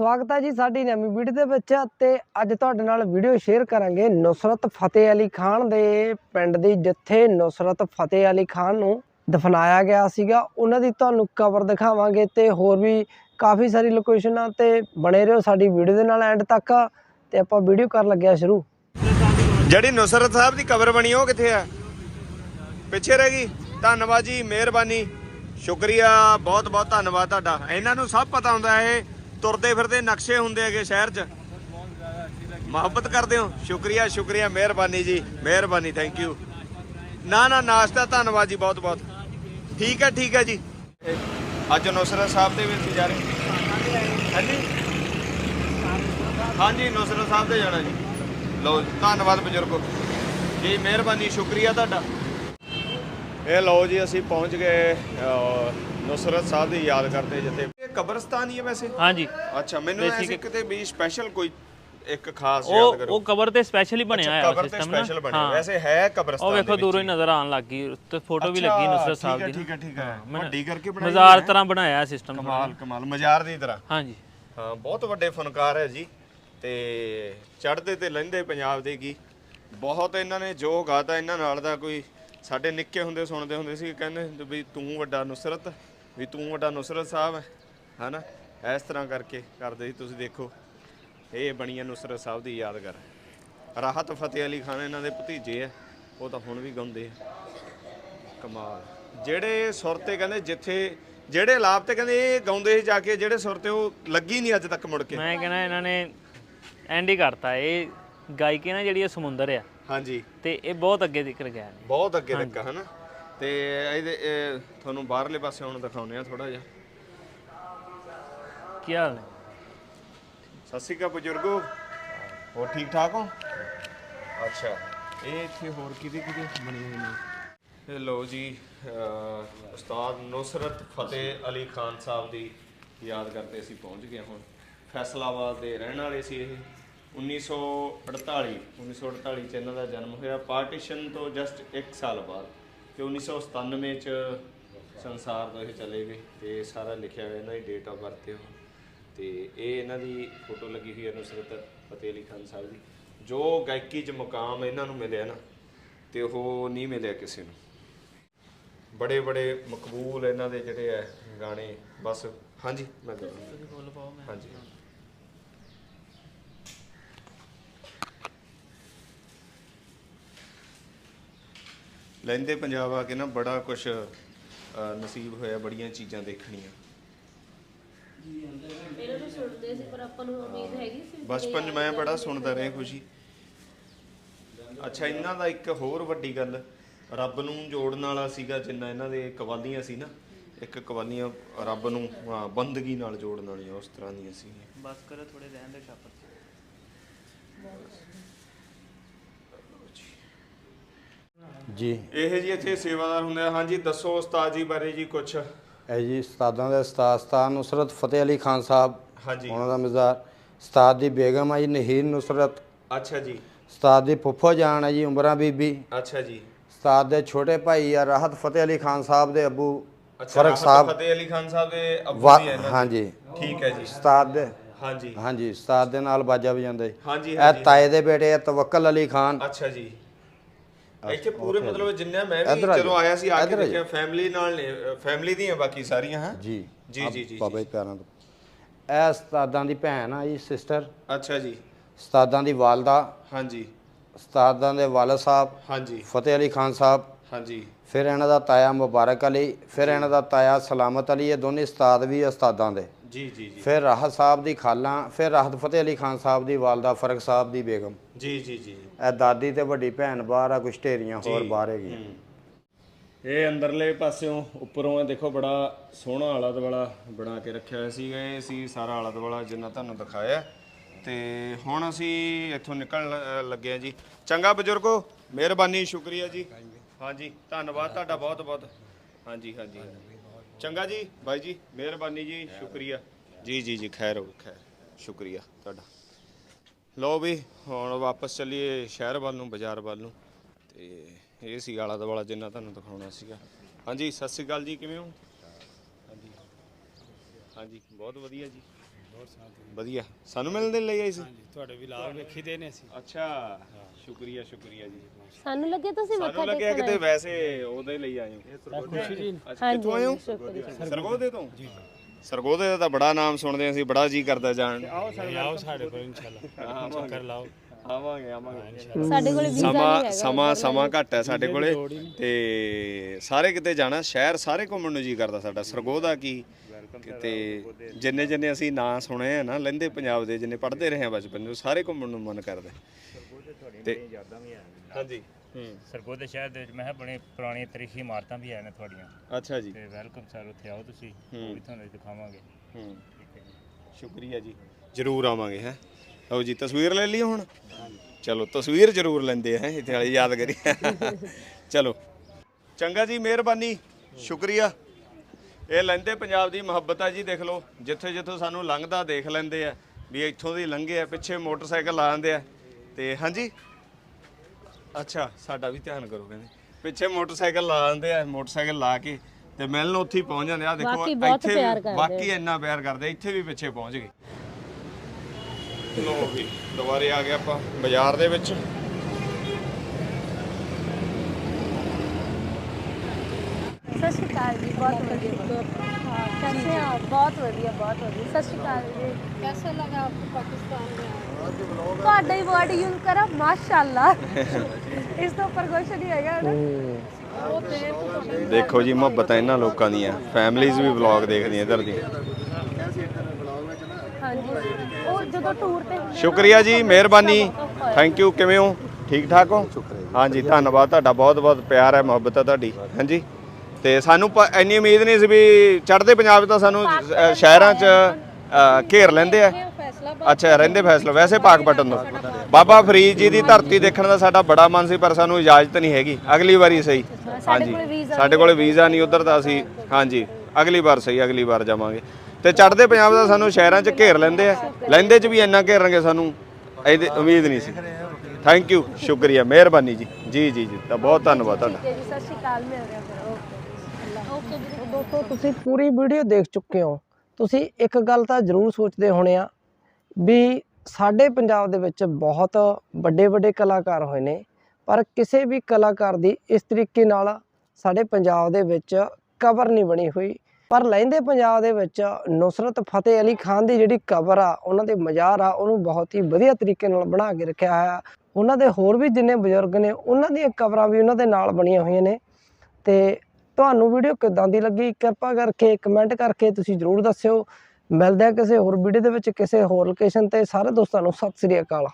ਸਵਾਗਤ ਹੈ ਜੀ ਸਾਡੀ ਨਵੀਂ ਵੀਡੀਓ ਦੇ ਵਿੱਚ ਤੇ ਅੱਜ ਤੁਹਾਡੇ ਨਾਲ ਵੀਡੀਓ ਸ਼ੇਅਰ ਕਰਾਂਗੇ ਨੁਸਰਤ ਫਤਿਹ ਅਲੀ ਖਾਨ ਦੇ ਪਿੰਡ ਦੀ, ਜਿੱਥੇ ਨੁਸਰਤ ਫਤਿਹ ਅਲੀ ਖਾਨ ਨੂੰ ਦਫਨਾਇਆ ਗਿਆ ਸੀਗਾ। ਉਹਨਾਂ ਦੀ ਤੁਹਾਨੂੰ ਕਬਰ ਦਿਖਾਵਾਂਗੇ ਤੇ ਹੋਰ ਵੀ ਕਾਫੀ ਸਾਰੀ ਲੋਕੇਸ਼ਨਾਂ ਤੇ ਬਣੇ ਰਹੋ ਸਾਡੀ ਵੀਡੀਓ ਦੇ ਨਾਲ ਐਂਡ ਤੱਕ। ਤੇ ਆਪਾਂ ਵੀਡੀਓ ਕਰਨ ਲੱਗਿਆ ਸ਼ੁਰੂ। ਜਿਹੜੀ ਨੁਸਰਤ ਸਾਹਿਬ ਦੀ ਕਵਰ ਬਣੀ, ਉਹ ਕਿੱਥੇ ਆ ਪਿੱਛੇ ਰਹਿ ਗਈ। ਧੰਨਵਾਦ ਜੀ, ਮਿਹਰਬਾਨੀ। ਸ਼ੁਕਰੀਆ ਬਹੁਤ ਬਹੁਤ ਧੰਨਵਾਦ ਤੁਹਾਡਾ। ਇਹਨਾਂ ਨੂੰ ਸਭ ਪਤਾ ਹੁੰਦਾ ਹੈ ਤੁਰਦੇ ਫਿਰਦੇ ਨਕਸ਼ੇ ਹੁੰਦੇ ਹੈਗੇ ਸ਼ਹਿਰ 'ਚ। ਮੁਹੱਬਤ ਕਰਦੇ ਹੋ। ਸ਼ੁਕਰੀਆ ਸ਼ੁਕਰੀਆ ਮਿਹਰਬਾਨੀ ਜੀ ਮਿਹਰਬਾਨੀ ਥੈਂਕ ਯੂ ਨਾ ਨਾ ਨਾਸ਼ਤਾ ਧੰਨਵਾਦ ਜੀ ਬਹੁਤ ਬਹੁਤ। ਠੀਕ ਹੈ ਠੀਕ ਹੈ ਜੀ। ਅੱਜ ਨੁਸਰਤ ਸਾਹਿਬ ਦੇ ਵਿੱਚ ਜਾ ਰਹੇ ਹਾਂਜੀ? ਹਾਂਜੀ ਨੁਸਰਤ ਸਾਹਿਬ ਦੇ ਜਾਣਾ ਜੀ। ਲਓ ਜੀ, ਧੰਨਵਾਦ ਬਜ਼ੁਰਗੋ। ਜੀ ਮਿਹਰਬਾਨੀ ਸ਼ੁਕਰੀਆ ਤੁਹਾਡਾ। ਇਹ ਲਓ ਜੀ ਅਸੀਂ ਪਹੁੰਚ ਗਏ ਅਹ, ਨੁਸਰਤ ਸਾਹਿਬ ਦੀ ਯਾਦ ਕਰਦੇ ਜਿੱਥੇ ਕਬਰਸਤਾਨ ਹੀ ਹੈ ਵੈਸੇ? ਹਾਂਜੀ। ਅੱਛਾ ਮੈਨੂੰ ਐਸੀ ਕਿਤੇ ਵੀ ਸਪੈਸ਼ਲ ਕੋਈ ਇੱਕ ਖਾਸ ਉਹ ਯਾਦ ਕਰੋ। ਉਹ ਕਵਰ ਤੇ ਸਪੈਸ਼ਲੀ ਬਣਿਆ ਹੋਇਆ ਕਬਰ ਤੇ ਸਿਸਟਮ ਨਾ। ਸਪੈਸ਼ਲ ਬਣਿਆ। ਹਾਂ। ਵੈਸੇ ਹੈ ਕਬਰਸਤਾਨ ਉਹ ਵੇਖੋ ਦੂਰੋਂ ਹੀ ਨਜ਼ਰ ਆਉਣ ਲੱਗੀ ਤੇ ਫੋਟੋ ਵੀ ਲੱਗੀ ਨੁਸਰਤ ਸਾਹਿਬ ਦੀ ਠੀਕ ਹੈ ਠੀਕ ਹੈ। ਵੱਡੀ ਕਰਕੇ ਬਣਾਈ ਮਜ਼ਾਰ। ਤਰ੍ਹਾਂ ਬਣਾਇਆ ਸਿਸਟਮ ਕਮਾਲ ਕਮਾਲ। ਮਜ਼ਾਰ ਦੀ ਤਰ੍ਹਾਂ। ਹਾਂਜੀ। ਹਾਂ ਬਹੁਤ ਵੱਡੇ ਫਨਕਾਰ ਹੈ ਜੀ। ਤੇ ਚੜ੍ਹਦੇ ਤੇ ਲਹਿੰਦੇ ਪੰਜਾਬ ਦੇ ਕੀ ਬਹੁਤ ਇਹਨਾਂ ਨੇ ਜੋ ਗਾਤਾ ਇਹਨਾਂ ਨਾਲ ਦਾ ਕੋਈ ਸਾਡੇ ਨਿੱਕੇ ਹੁੰਦੇ ਸੁਣਦੇ ਹੁੰਦੇ ਸੀ ਕਹਿੰਦੇ ਹੁੰਦੇ ਵੀ ਤੂੰ ਵੱਡਾ ਨੁਸਰਤ ਵੀ ਤੂੰ ਵੱਡਾ ਨੁਸਰਤ ਸਾਹਿਬ ਹੈ। ਹਨਾ? ਇਸ ਤਰ੍ਹਾਂ ਕਰਕੇ ਕਰਦੇ ਸੀ। ਤੁਸੀਂ ਦੇਖੋ ਇਹ ਬਣੀ ਹੈ ਨੁਸਰਤ ਸਾਹਿਬ ਦੀ ਯਾਦਗਾਰ ਰਾਹਤ ਫਤਿਹ ਅਲੀ ਖਾਨ ਇਹਨਾਂ ਦੇ ਭਤੀਜੇ ਆ। ਉਹ ਤਾਂ ਹੁਣ ਵੀ ਗਾਉਂਦੇ ਆ। ਕਮਾਲ। ਜਿਹੜੇ ਸੁਰ ਤੇ ਕਹਿੰਦੇ ਜਿੱਥੇ ਜਿਹੜੇ ਲਾਭ ਤੇ ਕਹਿੰਦੇ ਇਹ ਗਾਉਂਦੇ ਸੀ ਜਾ ਕੇ ਜਿਹੜੇ ਸੁਰ ਤੇ ਉਹ ਲੱਗੀ ਨਹੀਂ ਅੱਜ ਤੱਕ ਮੁੜ ਕੇ। ਮੈਂ ਕਹਿੰਦਾ ਇਹਨਾਂ ਨੇ ਐਂਡ ਹੀ ਕਰਤਾ। ਇਹ ਗਾਇਕੀ ਨਾ ਜਿਹੜੀ ਇਹ ਸਮੁੰਦਰ ਆ। ਹਾਂਜੀ। ਤੇ ਇਹ ਬਹੁਤ ਅੱਗੇ ਤੱਕ ਗਿਆ ਨੇ। ਬਹੁਤ ਅੱਗੇ ਤੱਕ ਹਨਾ? ਤੇ ਇਹਦੇ ਇਹ ਤੁਹਾਨੂੰ ਬਾਹਰਲੇ ਪਾਸੇ ਹੁਣ ਦਿਖਾਉਨੇ ਆ ਥੋੜਾ ਜਿਹਾ। ਕੀ ਹਾਲ ਨੇ? ਸਤਿ ਸ਼੍ਰੀ ਅਕਾਲ ਬਜ਼ੁਰਗੋ। ਹੋਰ ਠੀਕ ਠਾਕ ਹੋ? ਅੱਛਾ। ਇਹ ਇੱਥੇ ਹੋਰ ਕਿਹਦੇ ਕਿਹਦੇ ਬਣੇ ਹੋਏ ਨੇ? ਇਹ ਲੋ ਜੀ ਅਹ, ਉਸਤਾਦ ਨੁਸਰਤ ਫਤਿਹ ਅਲੀ ਖਾਨ ਸਾਹਿਬ ਦੀ ਯਾਦ ਕਰਦੇ ਅਸੀਂ ਪਹੁੰਚ ਗਏ ਹੁਣ। ਫੈਸਲਾਬਾਦ ਦੇ ਰਹਿਣ ਵਾਲੇ ਸੀ ਇਹ। 1948 1948 ਚ ਇਹਨਾਂ ਦਾ ਜਨਮ ਹੋਇਆ। ਪਾਰਟੀਸ਼ਨ ਤੋਂ ਜਸਟ 1 ਸਾਲ ਬਾਅਦ ਤੇ 1997 ਚ ਸੰਸਾਰ ਤੋਂ ਇਹ ਚਲੇ ਗਏ ਤੇ ਸਾਰਾ ਲਿਖਿਆ ਹੋਇਆ ਇਹਨਾਂ ਦੀ ਡੇਟ ਆਫ ਬਰਥ ਤੇ ਉਹ ਤੇ ਇਹ ਇਹਨਾਂ ਦੀ ਫੋਟੋ ਲੱਗੀ ਹੋਈ ਹੈ ਨੁਸਰਤ ਫਤਿਹ ਅਲੀ ਖਾਨ ਸਾਹਿਬ ਦੀ। ਜੋ ਗਾਇਕੀ 'ਚ ਮੁਕਾਮ ਇਹਨਾਂ ਨੂੰ ਮਿਲਿਆ ਨਾ ਤੇ ਉਹ ਨਹੀਂ ਮਿਲਿਆ ਕਿਸੇ ਨੂੰ। ਬੜੇ ਬੜੇ ਮਕਬੂਲ ਇਹਨਾਂ ਦੇ ਜਿਹੜੇ ਹੈ ਗਾਣੇ ਬਸ। ਹਾਂਜੀ ਮੈਂ ਕਰਾਂ ਹਾਂਜੀ। ਲੈਂਦੇ ਪੰਜਾਬ ਆ ਕੇ ਨਾ ਬੜਾ ਕੁਝ ਨਸੀਬ ਹੋਇਆ ਬੜੀਆਂ ਚੀਜ਼ਾਂ ਦੇਖਣੀਆਂ। ਪਹਿਲਾਂ ਤਾਂ ਸੁਣਦੇ ਸੀ ਪਰ ਆਪਾਂ ਨੂੰ ਉਮੀਦ ਹੈਗੀ ਸੀ ਬਚਪਨ 'ਚ ਮੈਂ ਬੜਾ ਸੁਣਦਾ ਰਿਹਾ ਖੁਸ਼ੀ। ਅੱਛਾ ਇਹਨਾਂ ਦਾ ਇੱਕ ਹੋਰ ਵੱਡੀ ਗੱਲ ਰੱਬ ਨੂੰ ਜੋੜਨ ਵਾਲਾ ਸੀਗਾ ਜਿੰਨਾ ਇਹਨਾਂ ਦੇ ਕਵਾਲੀਆਂ ਸੀ ਨਾ ਇੱਕ ਕਵਾਲੀਆਂ ਰੱਬ ਨੂੰ ਹਾਂ, ਬੰਦਗੀ ਨਾਲ ਜੋੜਨ ਵਾਲੀਆਂ ਉਸ ਤਰ੍ਹਾਂ ਦੀਆਂ ਸੀ ਬਸ ਕਰੋ ਥੋੜੇ ਰਹਿਣ ਦੇ ਛਾਪਰ ਜੀ। ਇਹ ਜੀ ਇੱਥੇ ਸੇਵਾਦਾਰ ਹੁੰਦੇ ਆ। ਹਾਂਜੀ ਦੱਸੋ ਉਸਤਾਦ ਜੀ ਬਾਰੇ ਜੀ ਕੁਝ ਇਹ ਜੀ ਉਸਤਾਦਾਂ ਦੇ ਉਸਤਾਦ ਉਸਤਾਦ ਨੁਸਰਤ ਫਤਿਹ ਅਲੀ ਖਾਨ ਸਾਹਿਬ ਹਾਂਜੀ। ਉਹਨਾਂ ਦਾ ਮਜ਼ਾਰ। ਉਸਤਾਦ ਦੀ ਬੇਗਮ ਆ ਜੀ ਨਹੀਰ ਨੁਸਰਤ। ਅੱਛਾ ਜੀ। ਉਸਤਾਦ ਦੀ ਫੁੱਫੋ ਜਾਨ ਹੈ ਜੀ ਉਮਰਾਂ ਬੀਬੀ। ਅੱਛਾ ਜੀ। ਉਸਤਾਦ ਦੇ ਛੋਟੇ ਭਾਈ ਆ ਰਾਹਤ ਫਤਿਹ ਅਲੀ ਖਾਨ ਸਾਹਿਬ ਦੇ ਅੱਬੂ ਫ਼ਰਕ ਸਾਹਿਬ। ਫਤਿਹ ਅਲੀ ਖਾਨ ਸਾਹਿਬ ਦੇ ਅੱਬੂ ਵਾ- ਜੀ ਹੈ ਇਹਨਾਂ ਹਾਂਜੀ। ਠੀਕ ਹੈ ਜੀ। ਉਸਤਾਦ ਦੇ ਹਾਂਜੀ। ਹਾਂਜੀ ਉਸਤਾਦ ਦੇ ਨਾਲ ਬਾਜਾ ਵਜਾਉਂਦਾ। ਜੀ ਹਾਂਜੀ ਇਹ ਤਾਏ ਦੇ ਬੇਟੇ ਆ ਤਵੱਕਲ ਅਲੀ ਖਾਨ। ਅੱਛਾ ਜੀ। ਇੱਥੇ ਪੂਰੇ ਮਤਲਬ ਜਿੰਨੇ ਮੈਂ ਵੀ ਜਦੋਂ। ਆਇਆ ਸੀ ਆ ਕੇ ਦੇਖਿਆ ਫੈਮਿਲੀ ਨਾਲ ਨੇ ਫੈਮਿਲੀ ਦੀਆਂ ਬਾਕੀ ਸਾਰੀਆਂ ਹਾਂ? ਜੀ। ਜੀ, ਜੀ, ਜੀ, ਬਾਬਾ ਜੀ ਪਿਆਰਾਂ ਤੋਂ। ਇਹ ਉਸਤਾਦਾਂ ਦੀ ਭੈਣ ਆ ਜੀ ਸਿਸਟਰ ਅੱਛਾ ਜੀ। ਉਸਤਾਦਾਂ ਦੀ ਵਾਲਦਾ। ਹਾਂਜੀ। ਉਸਤਾਦਾਂ ਦੇ ਵਾਲਦ ਸਾਹਿਬ। ਹਾਂਜੀ। ਫਤਿਹ ਅਲੀ ਖਾਨ ਸਾਹਿਬ। ਹਾਂਜੀ। ਫਿਰ ਇਹਨਾਂ ਦਾ ਤਾਇਆ ਮੁਬਾਰਕ ਅਲੀ ਫਿਰ ਇਹਨਾਂ ਦਾ ਤਾਇਆ ਸਲਾਮਤ ਅਲੀ ਇਹ ਦੋਨੇ ਉਸਤਾਦ ਵੀ ਉਸਤਾਦਾਂ ਦੇ। ਜੀ ਜੀ ਜੀ। ਫਿਰ ਰਾਹਤ ਸਾਹਿਬ ਦੀ ਖਾਲਾਂ ਫਿਰ ਰਾਹਤ ਫਤਿਹ ਅਲੀ ਖਾਨ ਸਾਹਿਬ ਦੀ ਵਾਲਦਾ ਫ਼ਰਕ ਸਾਹਿਬ ਦੀ ਬੇਗਮ। ਜੀ ਜੀ ਜੀ। ਇਹ ਦਾਦੀ ਤੇ ਵੱਡੀ ਭੈਣ ਬਾਹਰ ਆ ਕੁਛ ਢੇਰੀਆਂ ਹੋਰ। ਬਾਹਰ ਹੈਗੀਆਂ। ਹੂੰ। ਇਹ ਅੰਦਰਲੇ ਪਾਸਿਓਂ ਉੱਪਰੋਂ ਇਹ ਦੇਖੋ ਬੜਾ ਸੋਹਣਾ ਆਲਾ ਦੁਆਲਾ ਬਣਾ ਕੇ ਰੱਖਿਆ ਹੋਇਆ ਸੀਗਾ ਇਹ। ਸੀ ਸਾਰਾ ਆਲਾ ਦੁਆਲਾ ਜਿੰਨਾ ਤੁਹਾਨੂੰ ਦਿਖਾਇਆ। ਤੇ ਹੁਣ ਅਸੀਂ ਇੱਥੋਂ ਨਿਕਲਣ ਲ- ਲੱਗੇ ਆ ਜੀ। ਚੰਗਾ ਬਜ਼ੁਰਗੋ ਮਿਹਰਬਾਨੀ ਸ਼ੁਕਰੀਆ ਜੀ। ਹਾਂਜੀ। ਧੰਨਵਾਦ ਤੁਹਾਡਾ ਬਹੁਤ ਬਹੁਤ ਹਾਂਜੀ ਹਾਂਜੀ ਹਾਂਜੀ। ਚੰਗਾ ਜੀ ਬਾਈ ਜੀ ਮਿਹਰਬਾਨੀ ਜੀ ਸ਼ੁਕਰੀਆ। ਜੀ ਜੀ ਜੀ ਖੈਰ ਹੋ ਖੈਰ ਸ਼ੁਕਰੀਆ ਤੁਹਾਡਾ। ਲਓ ਵੀ ਹੁਣ ਵਾਪਸ ਚੱਲੀਏ ਸ਼ਹਿਰ ਵੱਲ ਨੂੰ ਬਾਜ਼ਾਰ ਵੱਲ ਨੂੰ। ਤੇ ਇਹ ਸੀ ਆਲਾ ਦੁਆਲਾ ਜਿੰਨਾ ਤੁਹਾਨੂੰ ਦਿਖਾਉਣਾ ਸੀਗਾ। ਹਾਂਜੀ ਸਤਿ ਸ੍ਰੀ ਅਕਾਲ ਜੀ ਕਿਵੇਂ ਹੋ? ਹਾਂਜੀ। ਹਾਂਜੀ ਬਹੁਤ ਵਧੀਆ ਜੀ। ਵਧੀਆ। ਸਾਨੂੰ ਮਿਲਣ ਦੇ ਲਈ ਆਈ ਸੀ? ਤੁਹਾਡੇ ਵੀ ਲਾਭ ਵੇਖੀ ਦੇ ਨੇ ਅਸੀਂ। ਅੱਛਾ ਸ਼ੁਕਰੀਆ ਸ਼ੁਕਰੀਆ ਜੀ। ਸਾਨੂੰ ਲੱਗੇ ਤੁਸੀਂ ਸਾਨੂੰ ਮੱਥਾ ਲੱਗਿਆ ਟੇਕਣਾ ਕਿਤੇ ਵੈਸੇ ਉਹਦੇ ਲਈ ਆਏ ਹੋ। ਖੁਸ਼ੀ ਜੀ। ਅੱਛਾ ਕਿੱਥੋਂ ਆਏ ਹੋ? ਸਰਗੋਦੇ ਤੋਂ? ਜੀ ਸਰਗੋਦੇ ਦਾ ਤਾਂ ਬੜਾ ਨਾਮ ਸੁਣਦੇ ਅਸੀਂ ਬੜਾ ਜੀ ਕਰਦਾ ਜਾਣ। ਆਓ ਸਾਡੇ ਕੋਲ ਇਨਸ਼ਾਅੱਲਾ। ਚੱਕਰ ਲਾਓ। ਆਵਾਂਗੇ ਆਵਾਂਗੇ। ਸਾਡੇ ਕੋਲ ਵੀਜ਼ਾ ਸਮਾਂ ਹੈਗਾ। ਸਮਾਂ ਸਮਾਂ ਘੱਟ ਹੈ ਸਾਡੇ ਕੋਲੇ। ਤੇ ਸਾਰੇ ਕਿਤੇ ਜਾਣਾ ਸ਼ਹਿਰ ਸਾਰੇ ਘੁੰਮਣ ਨੂੰ ਜੀ ਕਰਦਾ ਸਾਡਾ। ਸਰਗੋਦਾ ਕੀ? ਕਿਤੇ ਜਿੰਨੇ ਜਿੰਨੇ ਅਸੀਂ ਨਾਂ ਸੁਣੇ ਆ ਨਾ ਲਹਿੰਦੇ ਪੰਜਾਬ ਦੇ ਜਿੰਨੇ ਪੜ੍ਹਦੇ ਰਹੇ ਆ ਬਚਪਨ ਨੂੰ ਸਾਰੇ ਘੁੰਮਣ ਨੂੰ ਮਨ ਕਰਦਾ। ਤੇ ਹਾਂਜੀ। ਹੂੰ। ਸਰਗੋਦੇ ਸ਼ਹਿਰ ਦੇ ਵਿੱਚ ਮੈਂ ਬੜੇ ਪੁਰਾਣੀਆਂ ਤਰੀਖੀ ਇਮਾਰਤਾਂ ਵੀ ਹੈ ਨੇ ਤੁਹਾਡੀਆਂ। ਅੱਛਾ ਜੀ। ਤੇ ਵੈਲਕਮ ਸਰ ਉੱਥੇ ਆਓ ਤੁਸੀਂ ਉਹ ਵੀ ਤੁਹਾਨੂੰ ਦਿਖਾਵਾਂਗੇ। ਹੂੰ। ਸ਼ੁਕਰੀਆ ਜੀ। ਜਰੂਰ ਆਵਾਂਗੇ ਹੈ। ਲਓ ਜੀ ਤਸਵੀਰ ਲੈ ਲਈ ਹੁਣ? ਚਲੋ ਤਸਵੀਰ ਜਰੂਰ ਲੈਂਦੇ ਆ ਇੱਥੇ ਵਾਲੀ ਯਾਦ ਕਰੀ ਚਲੋ। ਚੰਗਾ ਜੀ ਮਿਹਰਬਾਨੀ। ਸ਼ੁਕਰੀਆ। ਇਹ ਲੈਂਦੇ ਪੰਜਾਬ ਦੀ ਮੁਹੱਬਤ ਆ ਜੀ ਦੇਖ ਲਓ ਜਿੱਥੇ ਜਿੱਥੋਂ ਸਾਨੂੰ ਲੰਘਦਾ ਦੇਖ ਲੈਂਦੇ ਆ ਵੀ ਇੱਥੋਂ ਦੀ ਲੰਘੇ ਆ ਪਿੱਛੇ ਮੋਟਰਸਾਈਕਲ ਲਾ ਜਾਂਦੇ ਆ। ਤੇ ਹਾਂਜੀ? ਅੱਛਾ ਸਾਡਾ ਵੀ ਧਿਆਨ ਕਰੋ ਕਹਿੰਦੇ। ਪਿੱਛੇ ਮੋਟਰਸਾਈਕਲ ਲਾ ਜਾਂਦੇ ਆ ਮੋਟਰਸਾਈਕਲ ਲਾ ਕੇ ਤੇ ਮਿਲਣ ਉੱਥੇ ਹੀ ਪਹੁੰਚ ਜਾਂਦੇ ਆ। ਦੇਖੋ ਬਾਕੀ ਬਹੁਤ ਇੱਥੇ ਪਿਆਰ ਵੀ- ਕਰਦੇ ਬਾਕੀ ਇੰਨਾ ਪਿਆਰ ਕਰਦੇ ਆ, ਇੱਥੇ ਵੀ ਪਿੱਛੇ ਪਹੁੰਚ ਗਏ। ਲੋ ਵੀ ਦੁਬਾਰੇ ਆ ਗਏ ਆਪਾਂ ਬਾਜ਼ਾਰ ਦੇ ਵਿੱਚ। ਸਤਿ ਸ਼੍ਰੀ ਅਕਾਲ ਜੀ ਬਹੁਤ ਵਧੀਆ कैसे हैं आप बहुत ਵਧੀਆ ਬਹੁਤ ਵਧੀਆ ਸਤਿ ਸ਼੍ਰੀ ਅਕਾਲ ਜੀ कैसा लगा आपको पाकिस्तान में ਤੁਹਾਡਾ ਹੀ ਵਰਡ ਯੂਜ਼ ਕਰਾ ਮਾਸ਼ਾਅੱਲਾ ਇਸ ਤੋਂ ਉੱਪਰ ਕੁਛ ਨਹੀਂ ਹੈਗਾ ਨਾ ਦੇਖੋ ਜੀ ਮੁਹੱਬਤਾਂ ਇਹਨਾਂ ਲੋਕਾਂ ਦੀਆਂ ਫੈਮਲੀਆਂ ਵੀ ਵਲੌਗ ਦੇਖਦੀਆਂ ਇਧਰ ਦੀ ਹਾਂਜੀ ਉਹ ਜਦੋਂ ਟੂਰ ਤੇ ਹੁੰਦੇ ਸ਼ੁਕਰੀਆ ਜੀ ਮਿਹਰਬਾਨੀ ਥੈਂਕ ਯੂ ਕਿਵੇਂ ਹੋ ਠੀਕ ਠਾਕ ਹੋ ਹਾਂਜੀ ਧੰਨਵਾਦ ਤੁਹਾਡਾ ਬਹੁਤ ਬਹੁਤ ਪਿਆਰ ਹੈ ਮੁਹੱਬਤ ਹੈ ਤੁਹਾਡੀ ਹਾਂਜੀ ਤੇ ਸਾਨੂੰ ਪ- ਇੰਨੀ ਉਮੀਦ ਨਹੀਂ ਸੀ ਵੀ ਚੜ੍ਹਦੇ ਪੰਜਾਬ 'ਚ ਤਾਂ ਸਾਨੂੰ ਅ, ਸ਼ਹਿਰਾਂ 'ਚ ਅ, ਘੇਰ ਲੈਂਦੇ ਆ। ਅੱਛਾ ਰਹਿੰਦੇ ਫੈਸਲਾ। ਵੈਸੇ ਪਾਕਪਟਨ ਤੋਂ ਬਾਬਾ ਫਰੀਦ ਜੀ ਦੀ। ਧਰਤੀ ਦੇਖਣ ਦਾ ਸਾਡਾ ਬੜਾ ਮਨ ਸੀ ਪਰ ਸਾਨੂੰ ਇਜਾਜ਼ਤ ਨਹੀਂ ਹੈਗੀ। ਅਗਲੀ ਵਾਰੀ ਸਹੀ। ਹਾਂਜੀ। ਸਾਡੇ ਕੋਲੇ ਵੀਜ਼ਾ ਨਹੀਂ ਉਧਰ ਤਾਂ ਅਸੀਂ ਹਾਂਜੀ। ਅਗਲੀ ਵਾਰ ਸਹੀ ਅਗਲੀ ਵਾਰ ਜਾਵਾਂਗੇ। ਤੇ ਚੜ੍ਹਦੇ ਪੰਜਾਬ ਦਾ ਸਾਨੂੰ ਸ਼ਹਿਰਾਂ 'ਚ ਘੇਰ ਲੈਂਦੇ ਆ। ਲੈਂਦੇ 'ਚ ਵੀ ਇੰਨਾ ਘੇਰਨਗੇ ਸਾਨੂੰ। ਇਹਦੀ ਉਮੀਦ ਨਹੀਂ ਸੀ। ਥੈਂਕ ਯੂ ਸ਼ੁਕਰੀਆ। ਮਿਹਰਬਾਨੀ ਜੀ। ਜੀ ਜੀ ਜੀ। ਤਾਂ ਬਹੁਤ ਧੰਨਵਾਦ ਤੁਹਾਡਾ। ਜੀ ਸਤਿ ਸ਼੍ਰੀ ਅਕਾਲ। ਮਿਲਦੇ ਹਾਂ ਫਿਰ। ਓਕੇ ਓਕੇ ਵੀਰੇ। ਦੋਸਤੋ, ਤੁਸੀਂ ਪੂਰੀ ਵੀਡੀਓ ਦੇਖ ਚੁੱਕੇ ਹੋ। ਤੁਸੀਂ ਇੱਕ ਗੱਲ ਤਾਂ ਜ਼ਰੂਰ ਸੋਚਦੇ ਹੋਣੇ ਆ ਵੀ ਸਾਡੇ ਪੰਜਾਬ ਦੇ ਵਿੱਚ ਬਹੁਤ ਵੱਡੇ ਵੱਡੇ ਕਲਾਕਾਰ ਹੋਏ ਨੇ, ਪਰ ਕਿਸੇ ਵੀ ਕਲਾਕਾਰ ਦੀ ਇਸ ਤਰੀਕੇ ਨਾਲ ਸਾਡੇ ਪੰਜਾਬ ਦੇ ਵਿੱਚ ਕਬਰ ਨਹੀਂ ਬਣੀ ਹੋਈ। ਪਰ ਲਹਿੰਦੇ ਪੰਜਾਬ ਦੇ ਵਿੱਚ ਨੁਸਰਤ ਫਤਿਹ ਅਲੀ ਖਾਨ ਦੀ ਜਿਹੜੀ ਕਬਰ ਆ, ਉਹਨਾਂ ਦੇ ਮਜ਼ਾਰ ਆ, ਉਹਨੂੰ ਬਹੁਤ ਹੀ ਵਧੀਆ ਤਰੀਕੇ ਨਾਲ ਬਣਾ ਕੇ ਰੱਖਿਆ ਹੋਇਆ। ਉਹਨਾਂ ਦੇ ਹੋਰ ਵੀ ਜਿੰਨੇ ਬਜ਼ੁਰਗ ਨੇ, ਉਹਨਾਂ ਦੀਆਂ ਕਬਰਾਂ ਵੀ ਉਹਨਾਂ ਦੇ ਨਾਲ ਬਣੀਆਂ ਹੋਈਆਂ ਨੇ। ਤੇ ਤੁਹਾਨੂੰ ਵੀਡੀਓ ਕਿਦਾਂ ਦੀ ਲੱਗੀ? ਕਿਰਪਾ ਕਰਕੇ ਕਮੈਂਟ ਕਰਕੇ ਤੁਸੀਂ ਜਰੂਰ ਦੱਸਿਓ। ਮਿਲਦੇ ਆ ਕਿਸੇ ਹੋਰ ਵੀਡੀਓ ਦੇ ਵਿੱਚ ਕਿਸੇ ਹੋਰ ਲੋਕੇਸ਼ਨ ਤੇ। ਸਾਰੇ ਦੋਸਤਾਂ ਨੂੰ ਸਤਿ ਸ੍ਰੀ ਅਕਾਲ।